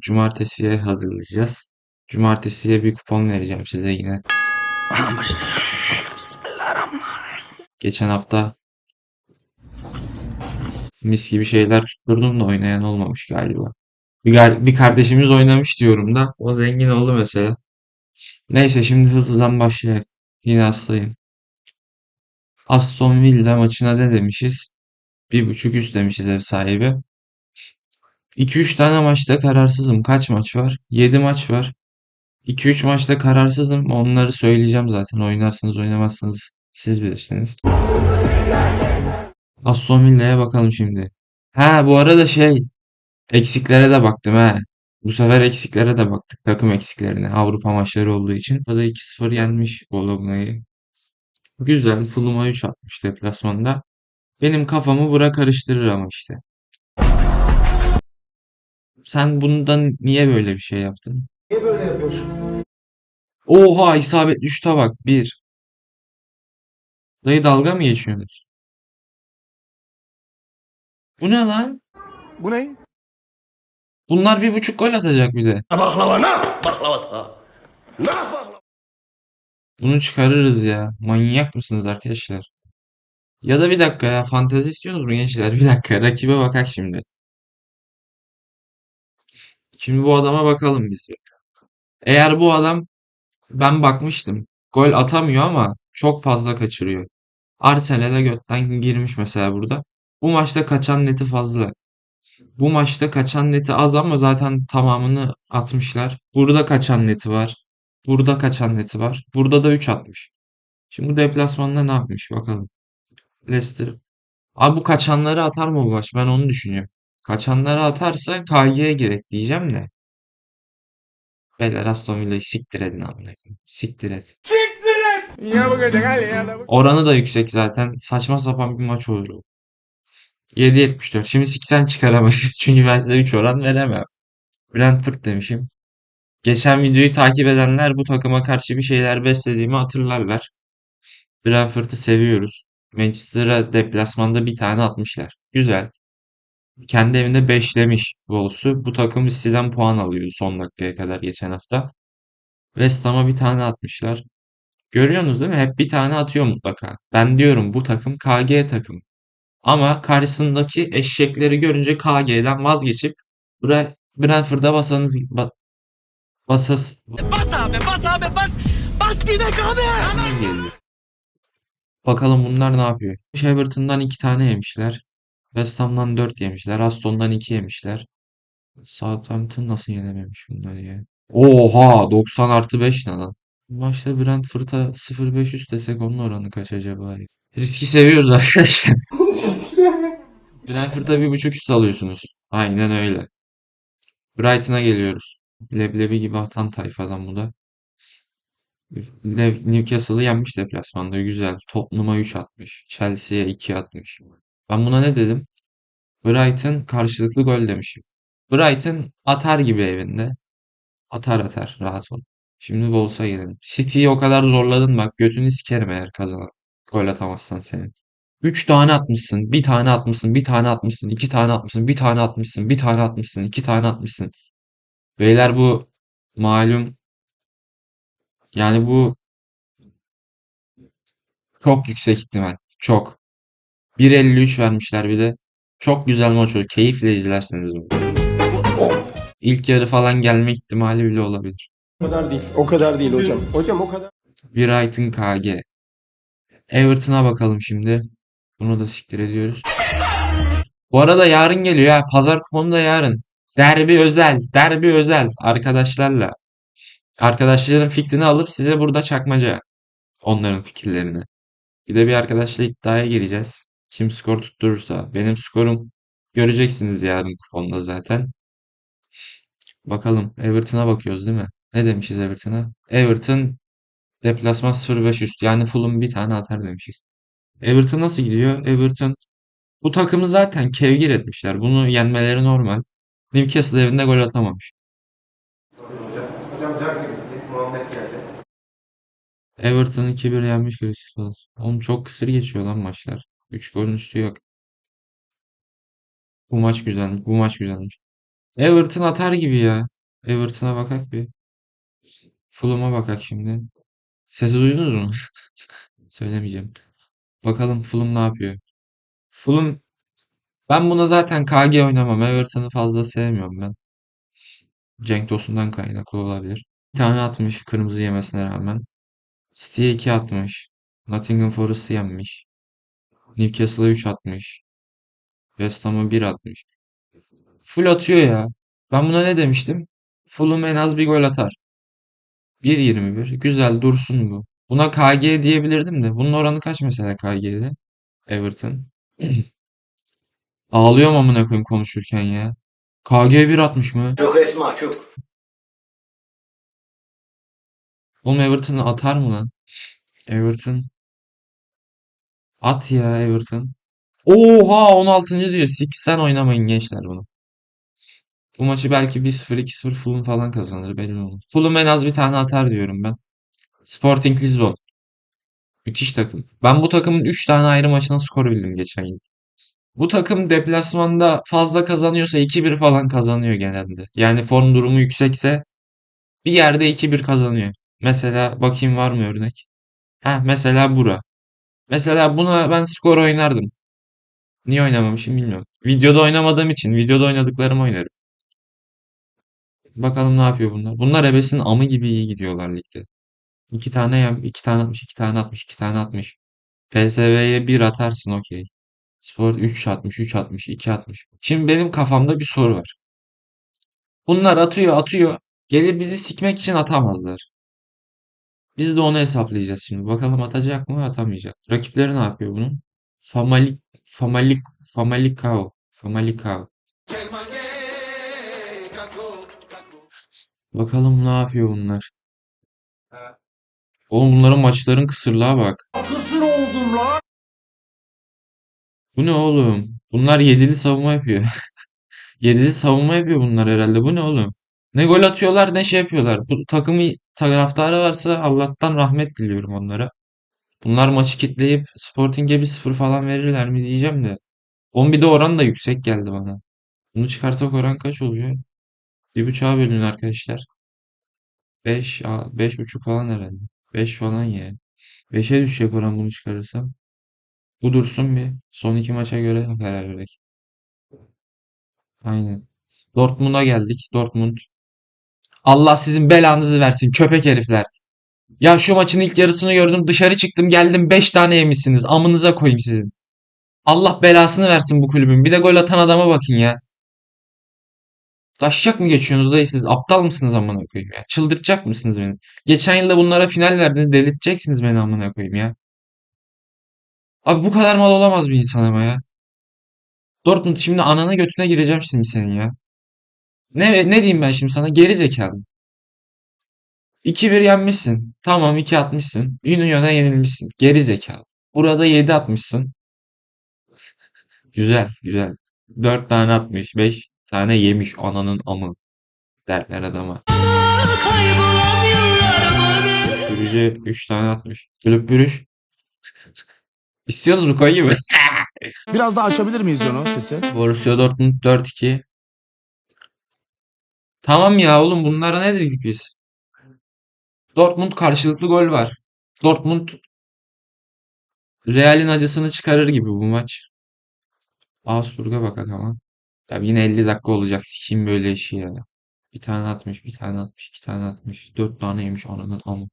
Cumartesiye hazırlayacağız. Cumartesiye bir kupon vereceğim size yine. Geçen hafta mis gibi şeyler tutturdum da oynayan olmamış galiba. Bir, bir kardeşimiz oynamış diyorum da o zengin oldu mesela. Neyse şimdi hızlıdan başlayalım. Yine hastayım. Aston Villa maçına ne demişiz? Bir buçuk üst demişiz ev sahibi. 2-3 tane maçta kararsızım. Kaç maç var? 7 maç var. 2-3 maçta kararsızım. Onları söyleyeceğim zaten. Oynarsınız oynamazsınız. Siz bilirsiniz. Aston Villa'ya bakalım şimdi. Ha bu arada şey eksiklere de baktım ha. Bu sefer eksiklere de baktık. Takım eksiklerine. Avrupa maçları olduğu için. Burada 2-0 yenmiş Bologna'yı. Güzel. Fulham'a 3 atmış deplasmanda. Benim kafamı bura karıştırır ama işte. Sen bundan niye böyle bir şey yaptın? Niye böyle yapıyorsun? Oha isabetli şuta bak. Bir. Dayı dalga mı geçiyorsunuz? Bu ne lan? Bu ne? Bunlar bir buçuk gol atacak bir de. Baklava ne? Baklavası. Ne baklava? Bunu çıkarırız ya. Manyak mısınız arkadaşlar? Ya da bir dakika ya. Fantezi istiyorsunuz mu gençler? Bir dakika. Rakibe bakak şimdi. Şimdi bu adama bakalım biz. Eğer bu adam ben bakmıştım. Gol atamıyor ama çok fazla kaçırıyor. Arsenal'e götten girmiş mesela burada. Bu maçta kaçan neti fazla. Bu maçta kaçan neti az ama zaten tamamını atmışlar. Burada kaçan neti var. Burada kaçan neti var. Burada da 3 atmış. Şimdi bu deplasmanda ne yapmış bakalım. Leicester. Abi bu kaçanları atar mı bu maç? Ben onu düşünüyorum. Kaçanları atarsa KG'ye gerek diyeceğim de. Beyler Aston Villa'yı siktir edin amına koyayım. Siktir et. Ya bu kadar hadi ya da bu. Oranı da yüksek zaten. Saçma sapan bir maç olur o. 7.74. Şimdi siksen çıkaramayız. Çünkü ben size 3 oran veremem. Brentford demişim. Geçen videoyu takip edenler bu takıma karşı bir şeyler beslediğimi hatırlarlar. Brentford'u seviyoruz. Manchester'a deplasmanda bir tane atmışlar. Güzel. Kendi evinde beşlemiş Wolves'u. Bu takım City'den puan alıyordu son dakikaya kadar geçen hafta. West Ham'a bir tane atmışlar. Görüyorsunuz değil mi? Hep bir tane atıyor mutlaka. Ben diyorum bu takım KG takım. Ama karşısındaki eşekleri görünce KG'den vazgeçip buraya Brentford'a basanız ba, basas Bas abi bas abi bas. Bas gidek abi. Bakalım bunlar ne yapıyor? Everton'dan iki tane yemişler. West Ham'dan 4 yemişler. Aston'dan 2 yemişler. Southampton nasıl yenememiş bunları ya? Oha 90 artı 5 ne lan? Bu Maçta Brentford'a 0.5 üst desek onun oranı kaç acaba? Riski seviyoruz arkadaşlar. Brentford'a bir buçuk üst alıyorsunuz. Aynen öyle. Brighton'a geliyoruz. Leblebi gibi atan tayfadan bu da. Newcastle'ı yenmiş deplasmanda. Güzel. Tottenham'a 3 atmış. Chelsea'ye 2 atmış. Ben buna ne dedim? Brighton karşılıklı gol demişim. Brighton atar gibi evinde. Atar atar. Rahat ol. Şimdi Wolves'a gelelim. City'yi o kadar zorladın bak. Götünü sikerim eğer kazan. Gol atamazsan senin. 3 tane atmışsın. Bir tane atmışsın. Bir tane atmışsın. iki tane atmışsın. Bir tane atmışsın. Bir tane atmışsın. iki tane atmışsın. Beyler bu malum yani bu çok yüksek ihtimal. Çok. 1.53 vermişler bir de. Çok güzel maç olur. Keyifle izlersiniz bunu. İlk yarı falan gelme ihtimali bile olabilir. O kadar değil. O kadar değil hocam. Hocam o kadar. Brighton KG. Everton'a bakalım şimdi. Bunu da siktir ediyoruz. Bu arada yarın geliyor ha. Pazar kuponu da yarın. Derbi özel. Derbi özel. Arkadaşlarla. Arkadaşların fikrini alıp size burada çakmaca. Onların fikirlerini. Bir de bir arkadaşla iddiaya gireceğiz. Kim skor tutturursa. Benim skorum göreceksiniz yarın kuponda zaten. Bakalım. Everton'a bakıyoruz değil mi? Ne demişiz Everton'a? Everton deplasman 0-5 üst. Yani Fulham bir tane atar demişiz. Everton nasıl gidiyor? Everton bu takımı zaten kevgir etmişler. Bunu yenmeleri normal. Newcastle evinde gol atamamış. Everton 2-1 yenmiş Crystal Palace. Oğlum çok kısır geçiyor lan maçlar. 3 golün üstü yok. Bu maç güzelmiş. Bu maç güzelmiş. Everton atar gibi ya. Everton'a bakak bir. Fulham'a bakak şimdi. Sesi duydunuz mu? Söylemeyeceğim. Bakalım Fulham ne yapıyor. Fulham ben buna zaten KG oynamam. Everton'ı fazla sevmiyorum ben. Cenk Tosun'dan kaynaklı olabilir. Bir tane atmış kırmızı yemesine rağmen. City'ye 2 atmış. Nottingham Forest'ı yenmiş. Newcastle'a 3 atmış. West Ham'a 1 atmış. Full atıyor ya. Ben buna ne demiştim? Fulham en az bir gol atar. 1.21. Güzel dursun bu. Buna KG diyebilirdim de. Bunun oranı kaç mesela KG'de? Everton. Ağlıyorum amına koyayım konuşurken ya. KG 1 atmış mı? Çok esma çok. Oğlum Everton atar mı lan? Everton. At ya Everton. Oha 16. diyor. Sik sen oynamayın gençler bunu. Bu maçı belki 1-0 2-0 Fulham falan kazanır belli olmaz. Fulham en az bir tane atar diyorum ben. Sporting Lisbon. Müthiş takım. Ben bu takımın 3 tane ayrı maçına skor bildim geçen yıl. Bu takım deplasmanda fazla kazanıyorsa 2-1 falan kazanıyor genelde. Yani form durumu yüksekse bir yerde 2-1 kazanıyor. Mesela bakayım var mı örnek? Ha mesela bura. Mesela buna ben skor oynardım. Niye oynamamışım bilmiyorum. Videoda oynamadığım için videoda oynadıklarımı oynarım. Bakalım ne yapıyor bunlar. Bunlar ebesinin amı gibi iyi gidiyorlar ligde. İki tane iki tane atmış, iki tane atmış, iki tane atmış. PSV'ye bir atarsın okey. Spor 3 atmış, 3 atmış, 2 atmış. Şimdi benim kafamda bir soru var. Bunlar atıyor, atıyor. Gelir bizi sikmek için atamazlar. Biz de onu hesaplayacağız şimdi. Bakalım atacak mı, atamayacak. Rakipleri ne yapıyor bunun? Famalik, Famalik, Famalicao. Famalicao. Bakalım ne yapıyor bunlar. Oğlum bunların maçların kısırlığa bak. Kısır oldum lan. Bu ne oğlum? Bunlar yedili savunma yapıyor. Yedili savunma yapıyor bunlar herhalde. Bu ne oğlum? Ne gol atıyorlar ne şey yapıyorlar. Bu takımı taraftarı varsa Allah'tan rahmet diliyorum onlara. Bunlar maçı kitleyip Sporting'e bir sıfır falan verirler mi diyeceğim de. 11'de oran da yüksek geldi bana. Bunu çıkarsak oran kaç oluyor? Bir buçuğa bölün arkadaşlar. 5, beş buçuk falan herhalde. 5 falan ya. 5'e düşecek oran bunu çıkarırsam. Bu dursun bir. Son iki maça göre karar vererek. Aynen. Dortmund'a geldik. Dortmund. Allah sizin belanızı versin köpek herifler. Ya şu maçın ilk yarısını gördüm dışarı çıktım geldim 5 tane yemişsiniz. Amınıza koyayım sizin. Allah belasını versin bu kulübün. Bir de gol atan adama bakın ya. Taşacak mı geçiyorsunuz dayı siz? Aptal mısınız amına koyayım ya? Çıldırtacak mısınız beni? Geçen yılda bunlara final verdiniz delirteceksiniz beni amına koyayım ya. Abi bu kadar mal olamaz bir insan ama ya. Dortmund şimdi anana götüne gireceğim şimdi senin ya. Ne ne diyeyim ben şimdi sana? Geri zekalı. 2-1 yenmişsin. Tamam 2 atmışsın. Union'a yenilmişsin. Geri zekalı. Burada 7 atmışsın. Güzel, güzel. 4 tane atmış. 5 tane yemiş ananın amı. Derler adama. Bürücü 3 tane atmış. Kulüp bürüş. İstiyorsunuz mu koyayım mı? Biraz daha açabilir miyiz onu sesi? Borussia Dortmund 4-2. Tamam ya oğlum bunlara ne dedik biz? Dortmund karşılıklı gol var. Dortmund Real'in acısını çıkarır gibi bu maç. Augsburg'a bakak ama. Tabii yine 50 dakika olacak. Sikeyim böyle işi ya. Bir tane atmış, bir tane atmış, iki tane atmış. Dört tane yemiş ananın amı.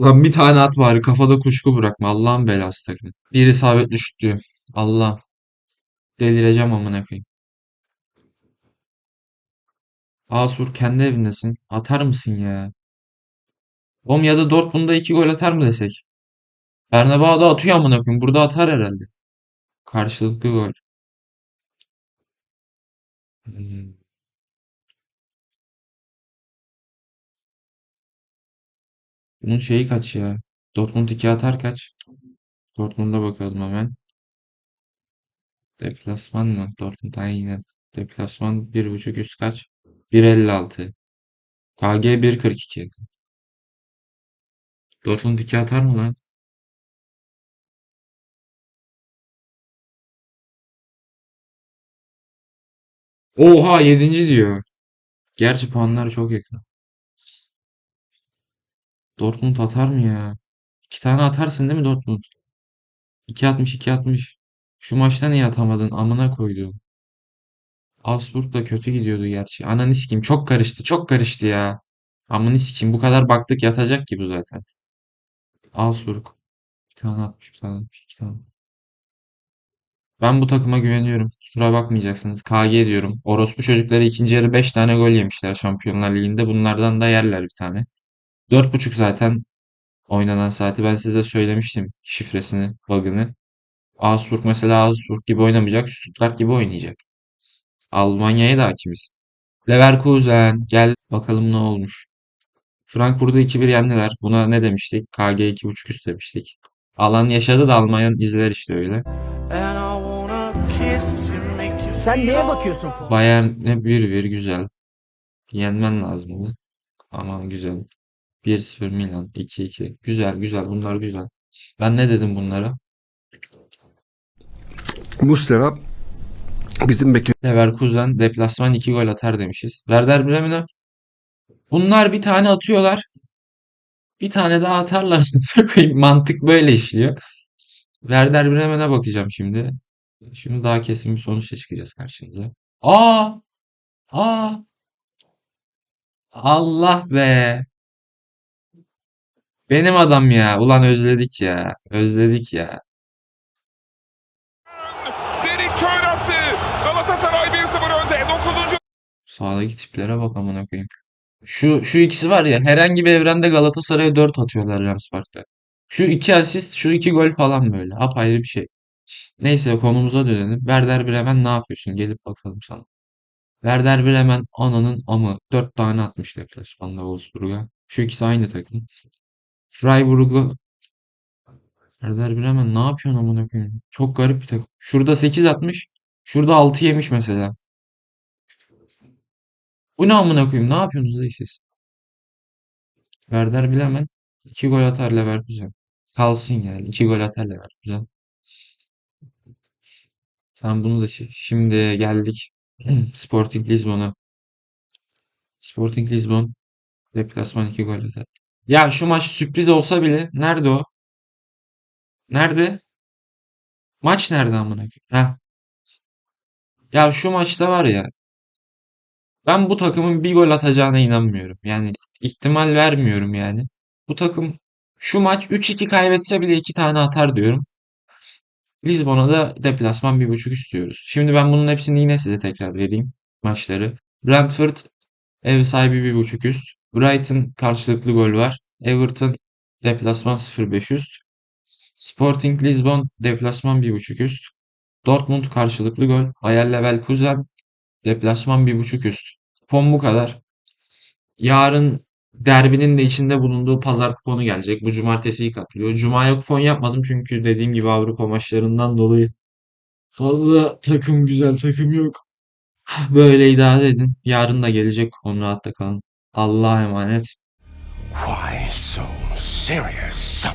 Lan bir tane at bari kafada kuşku bırakma. Allah'ın belası takım. Bir isabetli şut diyor. Allah. Delireceğim amına koyayım. Augsburg kendi evindesin. Atar mısın ya? Oğlum ya da Dortmund'da iki gol atar mı desek? Bernabeu'da atıyor amına koyayım. Burada atar herhalde. Karşılıklı gol. Hmm. Bunun şeyi kaç ya? Dortmund 2 atar kaç? Dortmund'a bakalım hemen. Deplasman mı? Dortmund aynen. Deplasman 1.5 üst kaç? 1.56. KG 1.42. Dortmund 2 atar mı lan? Oha 7. diyor. Gerçi puanlar çok yakın. Dortmund atar mı ya? İki tane atarsın değil mi Dortmund? 2.60 2.60. Şu maçta niye atamadın? Amına koyduğum. Augsburg da kötü gidiyordu gerçi. Ananı sikeyim. Çok karıştı. Çok karıştı ya. Amına sikeyim. Bu kadar baktık yatacak ki bu zaten. Augsburg. Bir tane atmış. Bir tane atmış. iki tane. Ben bu takıma güveniyorum. Kusura bakmayacaksınız. KG diyorum. Orospu çocukları ikinci yarı 5 tane gol yemişler Şampiyonlar Ligi'nde. Bunlardan da yerler bir tane. 4.5 zaten oynanan saati. Ben size söylemiştim şifresini, bug'ını. Augsburg mesela Augsburg gibi oynamayacak. Stuttgart gibi oynayacak. Almanya'ya da hakimiz. Leverkusen gel bakalım ne olmuş. Frankfurt'u 2-1 yendiler. Buna ne demiştik? KG 2.5 üst demiştik. Alan yaşadı da Almanya'nın izler işte öyle. Sen neye bakıyorsun? Bayern'e 1-1 güzel. Yenmen lazım bunu. Ama güzel. 1-0 Milan 2-2. Güzel güzel bunlar güzel. Ben ne dedim bunlara? Muslera bizim Leverkusen deplasman 2 gol atar demişiz. Werder Bremen'e bunlar bir tane atıyorlar. Bir tane daha atarlar. Mantık böyle işliyor. Werder Bremen'e bakacağım şimdi. Şimdi daha kesin bir sonuçla çıkacağız karşınıza. Aa! Aa! Allah be! Benim adam ya. Ulan özledik ya. Özledik ya. Sağdaki tiplere bak amına koyayım. Şu şu ikisi var ya herhangi bir evrende Galatasaray'a 4 atıyorlar Rams. Şu iki asist, şu iki gol falan böyle. Apayrı bir şey. Neyse konumuza dönelim. Werder Bremen ne yapıyorsun? Gelip bakalım sana. Werder Bremen ananın amı. 4 tane atmış deplasmanda Wolfsburg'a. Şu ikisi aynı takım. Freiburg'u Werder Bremen ne yapıyorsun amına koyayım? Çok garip bir takım. Şurada 8 atmış. Şurada 6 yemiş mesela. Bu ne amına koyayım? Ne yapıyorsunuz lan siz? Werder Bremen 2 gol atar Leverkusen. Kalsın yani. 2 gol atar Leverkusen. Sen bunu da şi- şimdi geldik Sporting Lisbon'a. Sporting Lisbon deplasman 2 gol atar. Ya şu maç sürpriz olsa bile nerede o? Nerede? Maç nerede amına koyayım? Ha. Ya şu maçta var ya ben bu takımın bir gol atacağına inanmıyorum. Yani ihtimal vermiyorum yani. Bu takım şu maç 3-2 kaybetse bile 2 tane atar diyorum. Lisbon'a da deplasman 1.5 istiyoruz. Şimdi ben bunun hepsini yine size tekrar vereyim maçları. Brentford ev sahibi 1.5 üst. Brighton karşılıklı gol var. Everton deplasman 0.5 üst. Sporting Lisbon deplasman 1.5 üst. Dortmund karşılıklı gol. Bayer Leverkusen deplasman 1.5 üst. Kupon bu kadar. Yarın derbinin de içinde bulunduğu pazar kuponu gelecek. Bu cumartesiyi katlıyor. Cuma'ya kupon yapmadım çünkü dediğim gibi Avrupa maçlarından dolayı fazla takım güzel takım yok. Böyle idare edin. Yarın da gelecek kupon rahatta kalın. Allah'a emanet. Why so serious?